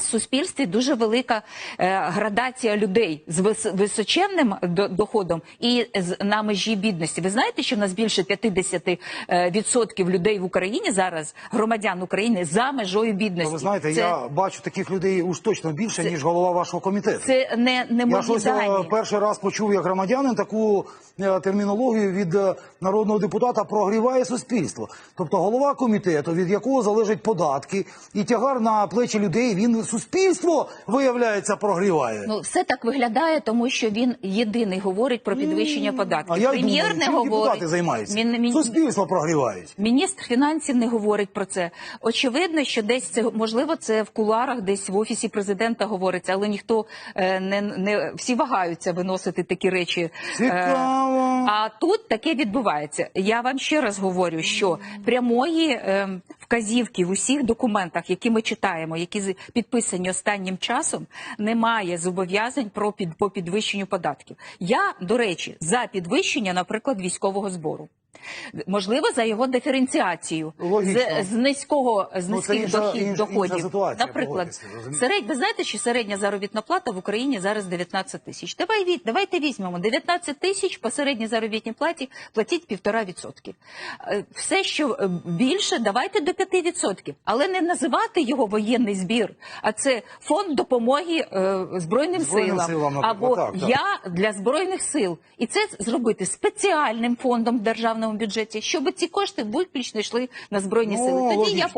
в суспільстві дуже велика е, градація людей з вис- височенним до- доходом і з на межі бідності. Ви знаєте, що в нас більше 50% е, людей в Україні зараз громадян України за межою бідності. Ну, Ви знаєте, це, я бачу таких людей уж точно більше, ніж голова вашого комітету. це не, не Я щось е, дані. перший раз почув як громадянин таку е, термінологію від е, народного депутата прогріває суспільство. Тобто голова комітету, від якого залежать податки, і тягар на плечі людей, він суспільство виявляється прогріває. Ну, все так виглядає, тому що він єдиний говорить про підвищення податків. а я Прем'єр думаю, не чим говорить. депутати займаються. Мін- мін- Суспільство прогрівають. Міністр фінансів не говорить про це. Очевидно, що десь це можливо це в куларах, десь в офісі президента говориться, але ніхто е, не, не всі вагаються виносити такі речі. Е, Цікаво. А тут таке відбувається. Я вам ще раз говорю, що прямої е, вказівки в усіх документах, які ми читаємо, які підписані останнім часом, немає зобов'язань про під по підвищенню податків. Я, до речі, за підвищення, наприклад, військового збору. Можливо, за його диференціацію з, з низького з Ну, низьких інша- дохід, інша- доходів. інша ситуація, Наприклад, серед, ви знаєте, що середня заробітна плата в Україні зараз 19 тисяч. Давай від давайте візьмемо 19 тисяч по середній заробітній платі платіть півтора відсотки. Е, Все, що е, більше, давайте до 5 відсотків, але не називати його воєнний збір, а це фонд допомоги е, збройним, Збройним силам, силам, або так, так. я для збройних сил, і це зробити спеціальним фондом в державному бюджеті, щоб ці кошти виключно йшли на збройні Ну, сили. Тоді я